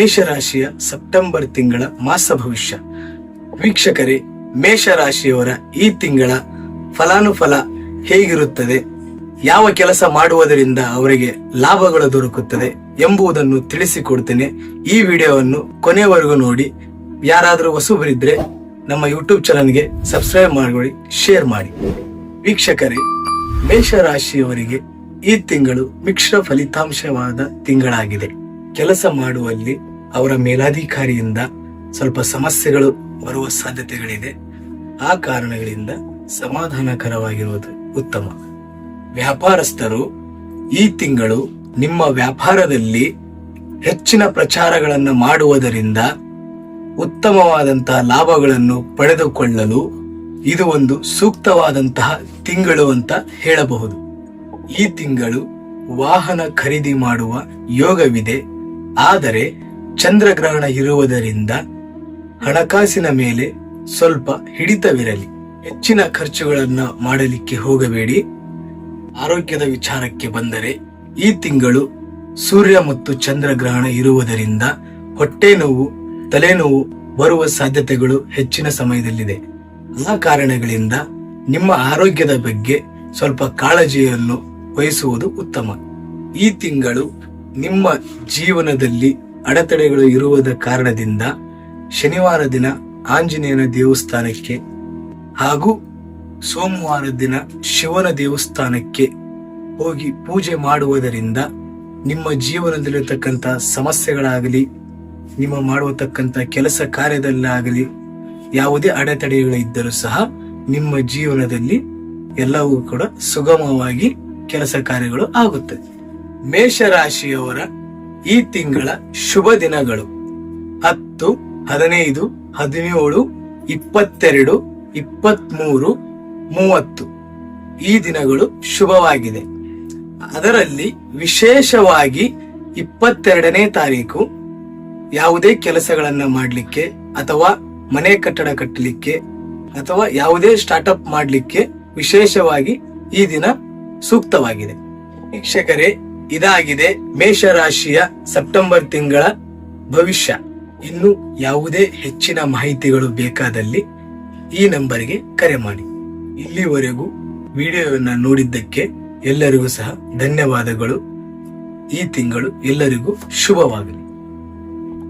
ಮೇಷರಾಶಿಯ September ತಿಂಗಳ ಮಾಸ ಭವಿಷ್ಯ. ವೀಕ್ಷಕರೇ, ಮೇಷರಾಶಿಯವರ ಈ ತಿಂಗಳ ಫಲಾನುಫಲ ಹೇಗಿರುತ್ತದೆ? ಯಾವ ಕೆಲಸ ಮಾಡುವುದರಿಂದ ಅವರಿಗೆ ಲಾಭಗಳು ದೊರಕುತ್ತದೆ ಎಂಬುದನ್ನು ತಿಳಿಸಿಕೊಡ್ತೇನೆ. ಈ ವಿಡಿಯೋವನ್ನು ಕೊನೆವರೆಗೂ ನೋಡಿ. ಯಾರಾದರೂ ಹೊಸಬರಿದ್ರೆ ನಮ್ಮ ಯೂಟ್ಯೂಬ್ ಚಾನಲ್ಗೆ ಸಬ್ಸ್ಕ್ರೈಬ್ ಮಾಡಿಕೊಳ್ಳಿ, ಶೇರ್ ಮಾಡಿ. ವೀಕ್ಷಕರೇ, ಮೇಷರಾಶಿಯವರಿಗೆ ಈ ತಿಂಗಳು ಮಿಶ್ರ ಫಲಿತಾಂಶವಾದ ತಿಂಗಳಾಗಿದೆ. ಕೆಲಸ ಮಾಡುವಲ್ಲಿ ಅವರ ಮೇಲಾಧಿಕಾರಿಯಿಂದ ಸ್ವಲ್ಪ ಸಮಸ್ಯೆಗಳು ಬರುವ ಸಾಧ್ಯತೆಗಳಿದೆ. ಆ ಕಾರಣಗಳಿಂದ ಸಮಾಧಾನಕರವಾಗಿರುವುದು ಉತ್ತಮ. ವ್ಯಾಪಾರಸ್ಥರು ಈ ತಿಂಗಳು ನಿಮ್ಮ ವ್ಯಾಪಾರದಲ್ಲಿ ಹೆಚ್ಚಿನ ಪ್ರಚಾರಗಳನ್ನು ಮಾಡುವುದರಿಂದ ಉತ್ತಮವಾದಂತಹ ಲಾಭಗಳನ್ನು ಪಡೆದುಕೊಳ್ಳಲು ಇದು ಒಂದು ಸೂಕ್ತವಾದಂತಹ ತಿಂಗಳು ಅಂತ ಹೇಳಬಹುದು. ಈ ತಿಂಗಳು ವಾಹನ ಖರೀದಿ ಮಾಡುವ ಯೋಗವಿದೆ. ಆದರೆ ಚಂದ್ರಗ್ರಹಣ ಇರುವುದರಿಂದ ಹಣಕಾಸಿನ ಮೇಲೆ ಸ್ವಲ್ಪ ಹಿಡಿತವಿರಲಿ. ಹೆಚ್ಚಿನ ಖರ್ಚುಗಳನ್ನು ಮಾಡಲಿಕ್ಕೆ ಹೋಗಬೇಡಿ. ಆರೋಗ್ಯದ ವಿಚಾರಕ್ಕೆ ಬಂದರೆ ಈ ತಿಂಗಳು ಸೂರ್ಯ ಮತ್ತು ಚಂದ್ರಗ್ರಹಣ ಇರುವುದರಿಂದ ಹೊಟ್ಟೆ ನೋವು ತಲೆನೋವು ಬರುವ ಸಾಧ್ಯತೆಗಳು ಹೆಚ್ಚಿನ ಸಮಯದಲ್ಲಿದೆ. ಆ ಕಾರಣಗಳಿಂದ ನಿಮ್ಮ ಆರೋಗ್ಯದ ಬಗ್ಗೆ ಸ್ವಲ್ಪ ಕಾಳಜಿಯನ್ನು ವಹಿಸುವುದು ಉತ್ತಮ. ಈ ತಿಂಗಳು ನಿಮ್ಮ ಜೀವನದಲ್ಲಿ ಅಡೆತಡೆಗಳು ಇರುವುದ ಕಾರಣದಿಂದ ಶನಿವಾರ ದಿನ ಆಂಜನೇಯನ ದೇವಸ್ಥಾನಕ್ಕೆ ಹಾಗೂ ಸೋಮವಾರ ದಿನ ಶಿವನ ದೇವಸ್ಥಾನಕ್ಕೆ ಹೋಗಿ ಪೂಜೆ ಮಾಡುವುದರಿಂದ ನಿಮ್ಮ ಜೀವನದಲ್ಲಿರತಕ್ಕಂತ ಸಮಸ್ಯೆಗಳಾಗಲಿ, ನಿಮ್ಮ ಮಾಡುವತಕ್ಕಂತ ಕೆಲಸ ಕಾರ್ಯದಲ್ಲಾಗಲಿ ಯಾವುದೇ ಅಡೆತಡೆಗಳಿದ್ದರೂ ಸಹ ನಿಮ್ಮ ಜೀವನದಲ್ಲಿ ಎಲ್ಲವೂ ಕೂಡ ಸುಗಮವಾಗಿ ಕೆಲಸ ಕಾರ್ಯಗಳು ಆಗುತ್ತದೆ ಮೇಷರಾಶಿಯವರ ಈ ತಿಂಗಳ ಶುಭ ದಿನಗಳು. ಹತ್ತು, ಹದಿನೈದು, ಹದಿನೇಳು, ಇಪ್ಪತ್ತೆರಡು, ಇಪ್ಪತ್ಮೂರು, ಮೂವತ್ತು. ಈ ದಿನಗಳು ಶುಭವಾಗಿದೆ. ಅದರಲ್ಲಿ ವಿಶೇಷವಾಗಿ ಇಪ್ಪತ್ತೆರಡನೇ ತಾರೀಕು ಯಾವುದೇ ಕೆಲಸಗಳನ್ನು ಮಾಡಲಿಕ್ಕೆ ಅಥವಾ ಮನೆ ಕಟ್ಟಡ ಕಟ್ಟಲಿಕ್ಕೆ ಅಥವಾ ಯಾವುದೇ ಸ್ಟಾರ್ಟ್ಅಪ್ ಮಾಡಲಿಕ್ಕೆ ವಿಶೇಷವಾಗಿ ಈ ದಿನ ಸೂಕ್ತವಾಗಿದೆ. ವೀಕ್ಷಕರೇ ಇದಾಗಿದೆ ಮೇಷರಾಶಿಯ ಸೆಪ್ಟೆಂಬರ್ ತಿಂಗಳ ಭವಿಷ್ಯ. ಇನ್ನು ಯಾವುದೇ ಹೆಚ್ಚಿನ ಮಾಹಿತಿಗಳು ಬೇಕಾದಲ್ಲಿ ಈ ನಂಬರ್ಗೆ ಕರೆ ಮಾಡಿ. ಇಲ್ಲಿವರೆಗೂ ವಿಡಿಯೋವನ್ನು ನೋಡಿದ್ದಕ್ಕೆ ಎಲ್ಲರಿಗೂ ಸಹ ಧನ್ಯವಾದಗಳು. ಈ ತಿಂಗಳು ಎಲ್ಲರಿಗೂ ಶುಭವಾಗಲಿ.